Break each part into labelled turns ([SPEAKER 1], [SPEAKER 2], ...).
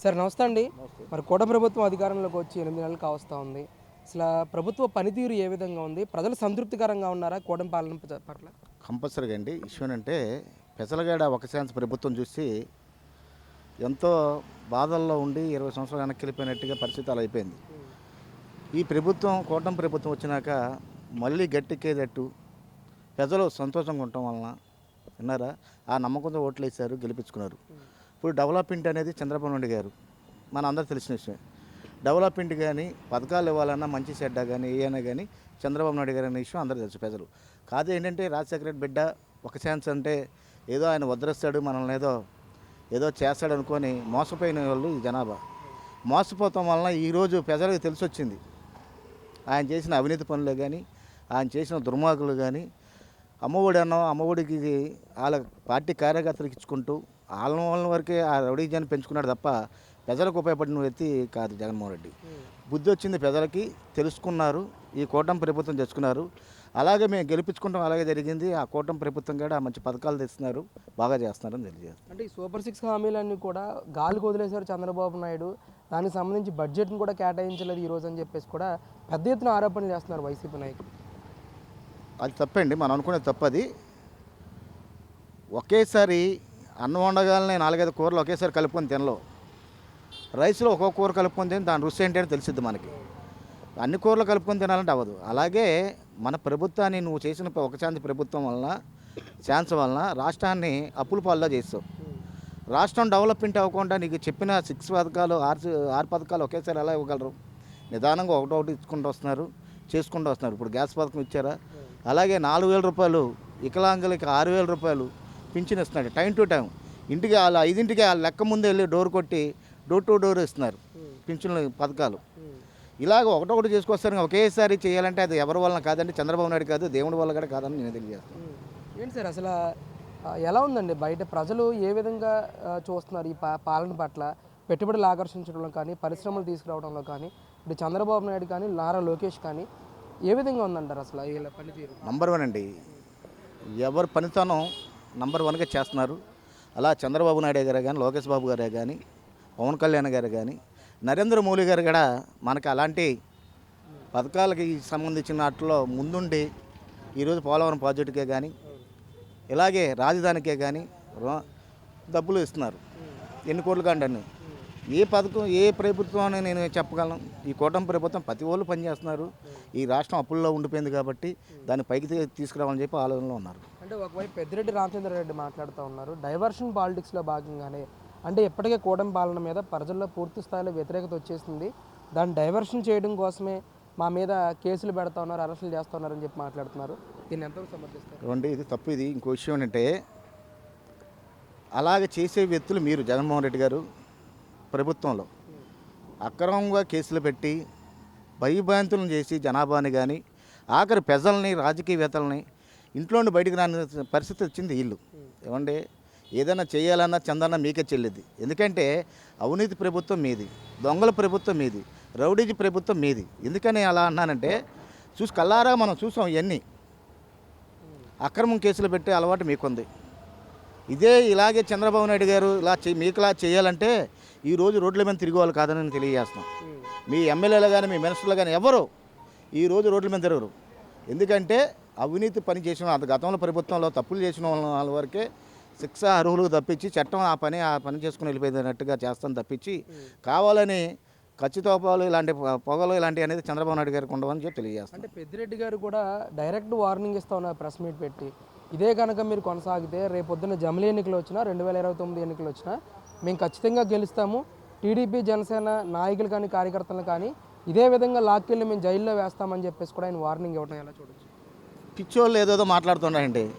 [SPEAKER 1] Sir నమస్తే అండి. మరి కూట ప్రభుత్వం అధికారంలోకి వచ్చి ఎనిమిది నెలలు కావస్తూ ఉంది. అసలు ప్రభుత్వ పనితీరు ఏ విధంగా ఉంది? ప్రజలు సంతృప్తికరంగా ఉన్నారా? కూటమి పాలన పట్ల?
[SPEAKER 2] కంపల్సరీగా అండి. ఇష్యూ అంటే పెసలగడ ఒక ఛాన్స్ ప్రభుత్వం చూసి ఎంతో బాధల్లో ఉండి ఇరవై సంవత్సరాలు వెనక్కి వెళ్ళిపోయినట్టుగా పరిస్థితి అలా అయిపోయింది. ఈ ప్రభుత్వం కూటమి ప్రభుత్వం వచ్చినాక మళ్ళీ గట్టెక్కేటట్టు ప్రజలు సంతోషంగా ఉండటం వలన విన్నారా? ఆ నమ్మకంతో ఓట్లు వేశారు గెలిపించుకున్నారు. ఇప్పుడు డెవలప్మెంట్ అనేది చంద్రబాబు నాయుడు గారు. మన అందరూ తెలిసిన విషయం డెవలప్మెంట్ కానీ పథకాలు ఇవ్వాలన్నా మంచి చెడ్డ కానీ ఏమైనా కానీ చంద్రబాబు నాయుడు గారు అనే విషయం అందరూ తెలుసు ప్రజలు. కాదు ఏంటంటే రాజశేఖర రెడ్డి బిడ్డ ఒక ఛాన్స్ అంటే ఏదో ఆయన వదిలేస్తాడు మనల్ని ఏదో ఏదో చేస్తాడు అనుకొని మోసపోయిన వాళ్ళు ఈ జనాభా. మోసపోతాం వలన ఈరోజు ప్రజలకు తెలిసి వచ్చింది. ఆయన చేసిన అవినీతి పనులే కానీ ఆయన చేసిన దుర్మార్గులు కానీ అమ్మఒడి అన్నం అమ్మఒడికి వాళ్ళ పార్టీ కార్యకర్తలకు ఇచ్చుకుంటూ వాళ్ళ వాళ్ళ వరకే ఆ రౌడీజాన్ని పెంచుకున్నాడు తప్ప ప్రజలకు ఉపయోగపడిన వ్యక్తి కాదు జగన్మోహన్ రెడ్డి. బుద్ధి వచ్చింది ప్రజలకి తెలుసుకున్నారు ఈ కూటమి ప్రభుత్వం తెచ్చుకున్నారు అలాగే మేము గెలిపించుకుంటాం అలాగే జరిగింది. ఆ కూటమి ప్రభుత్వం కూడా మంచి పథకాలు తెస్తున్నారు బాగా చేస్తున్నారని తెలియజేస్తారు
[SPEAKER 1] అంటే ఈ సూపర్ సిక్స్ హామీలన్నీ కూడా గాలికి వదిలేశారు చంద్రబాబు నాయుడు. దానికి సంబంధించి బడ్జెట్ను కూడా కేటాయించలేదు ఈ రోజు అని చెప్పేసి కూడా పెద్ద ఎత్తున ఆరోపణలు చేస్తున్నారు వైసీపీ నాయకులు.
[SPEAKER 2] అది తప్పండి మనం అనుకునేది తప్పది. ఒకేసారి అన్నం వండగానే నాలుగైదు కూరలు ఒకేసారి కలుపుకొని తినలో. రైస్లో ఒక్కొక్క కూర కలుపుకొని తిని దాని రుచి ఏంటి అని తెలిసిద్ది మనకి. అన్ని కూరలు కలుపుకొని తినాలంటే అవ్వదు. అలాగే మన ప్రభుత్వాన్ని నువ్వు చేసిన ఒక ఛాన్స్ ప్రభుత్వం వలన ఛాన్స్ వలన రాష్ట్రాన్ని అప్పుల పాల్లో చేస్తావు. రాష్ట్రం డెవలప్మెంట్ అవ్వకుండా నీకు చెప్పిన సిక్స్ పథకాలు ఆరు ఆరు పథకాలు ఒకేసారి ఎలా ఇవ్వగలరు? నిదానంగా ఒకటొకటి ఇచ్చుకుంటూ వస్తున్నారు చేసుకుంటూ వస్తున్నారు. ఇప్పుడు గ్యాస్ పథకం ఇచ్చారా? అలాగే నాలుగు వేల రూపాయలు వికలాంగులకి ఆరు వేల రూపాయలు పింఛన్ ఇస్తున్నాడు టైం టు టైం. ఇంటికి వాళ్ళ ఐదింటికి వాళ్ళ లెక్క ముందే వెళ్ళి డోర్ కొట్టి డోర్ టు డోర్ ఇస్తున్నారు పింఛన్ల పథకాలు. ఇలాగ ఒకటొకటి చేసుకొస్తారు ఒకేసారి చేయాలంటే అది ఎవరి వలన కాదండి చంద్రబాబు నాయుడు కాదు దేవుడి వల్ల కూడా కాదని నేను తెలియజేస్తాను
[SPEAKER 1] ఏంటి సార్ అసలు ఆ, ఎలా ఉందండి? బయట ప్రజలు ఏ విధంగా ఆ, చూస్తున్నారు ఈ పాలన పట్ల? పెట్టుబడులు ఆకర్షించడంలో కానీ పరిశ్రమలు తీసుకురావడంలో కానీ ఇప్పుడు చంద్రబాబు నాయుడు కానీ నారా లోకేష్ కానీ ఏ విధంగా ఉందంటారు అసలు వీళ్ళ పనితీరు?
[SPEAKER 2] నంబర్ వన్ అండి ఎవరు పనితనం నంబర్ వన్గా చేస్తున్నారు. అలా చంద్రబాబు నాయుడు గారే కానీ లోకేష్ బాబు గారే కానీ పవన్ కళ్యాణ్ గారు కానీ నరేంద్ర మోడీ గారు కూడా మనకి అలాంటి పథకాలకి సంబంధించిన వాటిలో ముందుండి ఈరోజు పోలవరం ప్రాజెక్టుకే కానీ ఇలాగే రాజధానికే కానీ డబ్బులు ఇస్తున్నారు. ఎన్ని కోట్లు కాండి ఏ పథకం ఏ ప్రభుత్వం అని నేను చెప్పగలను? ఈ కూటమి ప్రభుత్వం ప్రతి వాళ్ళు పనిచేస్తున్నారు. ఈ రాష్ట్రం అప్పుల్లో ఉండిపోయింది కాబట్టి దాన్ని పైకి తీసుకురావాలని చెప్పి ఆలోచనలో ఉన్నారు.
[SPEAKER 1] అంటే ఒకవైపు పెద్దిరెడ్డి రామచంద్రారెడ్డి మాట్లాడుతూ ఉన్నారు. డైవర్షన్ పాలిటిక్స్లో భాగంగానే అంటే ఇప్పటికే కూటమి పాలన మీద ప్రజల్లో పూర్తి స్థాయిలో వ్యతిరేకత వచ్చేసింది. దాన్ని డైవర్షన్ చేయడం కోసమే మా మీద కేసులు పెడతా ఉన్నారు అరెస్టులు చేస్తూ ఉన్నారని చెప్పి మాట్లాడుతున్నారు. దీన్ని ఎంతవరకు సమర్థిస్తారు?
[SPEAKER 2] ఏమండి ఇది తప్పు. ఇది ఇంకో విషయం ఏంటంటే అలాగే చేసే వ్యక్తులు మీరు జగన్మోహన్ రెడ్డి గారు ప్రభుత్వంలో. అక్రమంగా కేసులు పెట్టి భయభ్రాంతులను చేసి జనాభాని కానీ ఆఖరి ప్రజల్ని రాజకీయవేత్తలని ఇంట్లో నుండి రాని పరిస్థితి వచ్చింది వీళ్ళు ఏమండి? ఏదైనా చేయాలన్నా చందన్నా మీకే చెల్లిద్ది. ఎందుకంటే అవినీతి ప్రభుత్వం మీది దొంగల ప్రభుత్వం మీది రౌడీజీ ప్రభుత్వం మీది. ఎందుకని అలా అన్నానంటే చూసి కల్లారా మనం చూసాం ఇవన్నీ అక్రమం కేసులు పెట్టే అలవాటు మీకుంది. ఇదే ఇలాగే చంద్రబాబు నాయుడు గారు ఇలా చే మీకులా చేయాలంటే ఈరోజు రోడ్ల మీద తిరిగేవాళ్ళు కాదని నేను తెలియజేస్తున్నాం. మీ ఎమ్మెల్యేలు కానీ మీ మినిస్టర్లు కానీ ఎవరు ఈరోజు రోడ్ల మీద తిరగరు. ఎందుకంటే అవినీతి పని చేసిన అంత గతంలో ప్రభుత్వంలో తప్పులు చేసిన వాళ్ళ వరకే శిక్ష అర్హులకు తప్పించి చట్టం ఆ పని ఆ పని చేసుకుని వెళ్ళిపోయినట్టుగా చేస్తాను తప్పించి కావాలని ఖచ్చితోపాలు ఇలాంటి పొగలు ఇలాంటివి అనేది చంద్రబాబు నాయుడు గారికి ఉండవని చెప్పి తెలియజేస్తాను.
[SPEAKER 1] అంటే పెద్దిరెడ్డి గారు కూడా డైరెక్ట్ వార్నింగ్ ఇస్తా ఉన్నారు ప్రెస్ మీట్ పెట్టి. ఇదే కనుక మీరు కొనసాగితే రేపొద్దున జమిలీ ఎన్నికలు వచ్చినా రెండు వేల ఇరవై తొమ్మిది ఎన్నికలు వచ్చినా మేము ఖచ్చితంగా గెలుస్తాము. టీడీపీ జనసేన నాయకులు కానీ కార్యకర్తలు కానీ ఇదే విధంగా లాక్కెళ్ళి మేము జైల్లో వేస్తామని చెప్పేసి కూడా ఆయన వార్నింగ్ ఇవ్వడం ఎలా చూడొచ్చు?
[SPEAKER 2] పిచ్చోళ్ళు ఏదేదో మాట్లాడుతున్నారండి.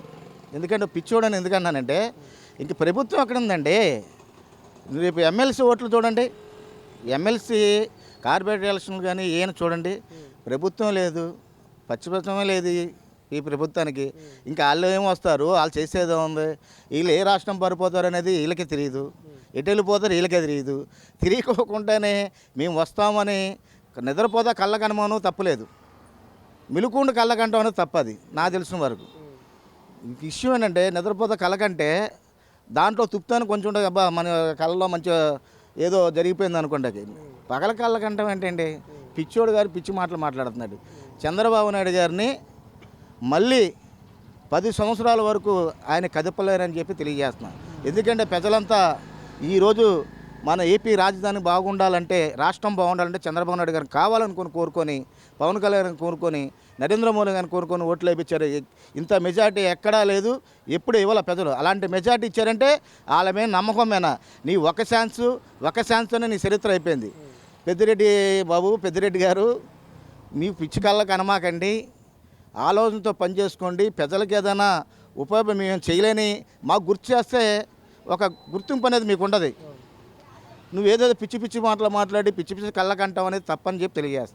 [SPEAKER 2] ఎందుకంటే పిచ్చోడని ఎందుకన్నానంటే ఇంక ప్రభుత్వం అక్కడ ఉందండి? రేపు ఎమ్మెల్సీ ఓట్లు చూడండి. ఎమ్మెల్సీ కార్పొరేట్ ఎలక్షన్లు కానీ ఏం చూడండి. ప్రభుత్వం లేదు పచ్చిపచ్చమే లేదు ఈ- ప్రభుత్వానికి. ఇంకా వాళ్ళు ఏం వస్తారు? వాళ్ళు చేసేది ఉంది వీళ్ళు ఏ రాష్ట్రం పడిపోతారు అనేది వీళ్ళకి తెలియదు ఎటు వెళ్ళిపోతారు? వీళ్ళకే తెలియదు తిరిగిపోకుండానే మేము వస్తామని నిద్రపోతా కళ్ళ కనుమను తప్పులేదు. మిలుకుండు కళ్ళకంటం అనేది తప్పది నాకు తెలిసిన వరకు. ఇష్యూ ఏంటంటే నిద్రపోతే కళ్ళకంటే దాంట్లో తుప్తాను కొంచెం ఉంటుంది అబ్బా మన కళ్ళలో మంచిగా ఏదో జరిగిపోయింది అనుకోండి పగల కళ్ళకంటం ఏంటండి? పిచ్చోడు గారు పిచ్చి మాటలు మాట్లాడుతున్నాడు. చంద్రబాబు నాయుడు గారిని మళ్ళీ పది సంవత్సరాల వరకు ఆయన కదపలేరని చెప్పి తెలియజేస్తున్నాను. ఎందుకంటే ప్రజలంతా ఈరోజు మన ఏపీ రాజధాని బాగుండాలంటే రాష్ట్రం బాగుండాలంటే చంద్రబాబు నాయుడు గారిని కావాలనుకుని కోరుకొని పవన్ కళ్యాణ్ గారిని కోరుకొని నరేంద్ర మోదీ గారిని కోరుకొని ఓట్లు వేయించారు ఇంత మెజార్టీ ఎక్కడా లేదు. ఎప్పుడు ఇవ్వాల ప్రజలు. అలాంటి మెజార్టీ ఇచ్చారంటే వాళ్ళ మీద నమ్మకమేనా నీ ఒక ఛాన్స్ ఒక ఛాన్స్తోనే నీ చరిత్ర అయిపోయింది. పెద్దిరెడ్డి బాబు పెద్దిరెడ్డి గారు మీ పిచ్చి కళ్ళకు అనమాకండి. ఆలోచనతో పనిచేసుకోండి. ప్రజలకు ఏదైనా ఉపయోగం మేము చేయలేని మాకు గుర్తు చేస్తే ఒక గుర్తింపు అనేది మీకు ఉండదు. నువ్వు ఏదేదో పిచ్చి పిచ్చి మాటలు మాట్లాడి పిచ్చి పిచ్చి కళ్ళకంటావు అనేది తప్పని చెప్పి తెలియజేస్తాను